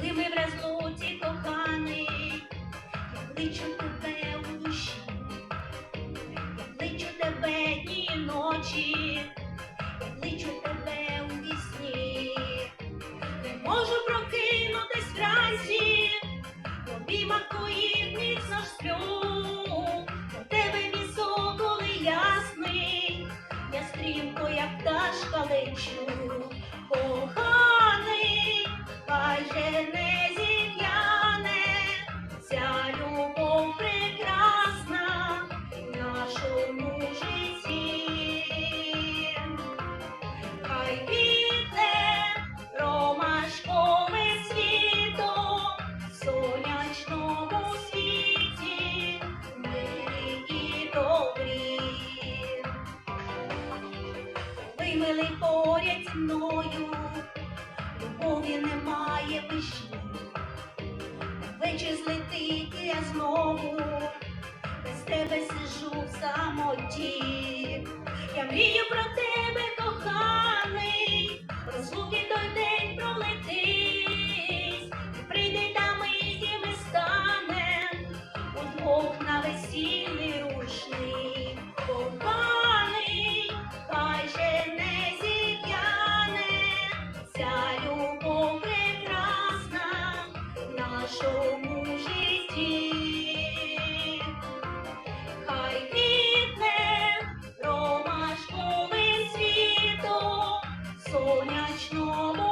коли ми в розлуці коханий, я кличу тебе у душі, я кличу тебе дні і ночі, я кличу тебе у вісні, не можу прокинутись вранці, в обіймах твоїх міцно ж сплю, тебе візок, коли ясний, я стрімко, як пташка лечу, мною, любові немає вишні. Вечір злетить, я знову без тебе сижу в самоті. Я мрію про тебе, коханий, розлуки той день пролетить, і прийде та мить, і ми станем удвох на весіллі. Krishna.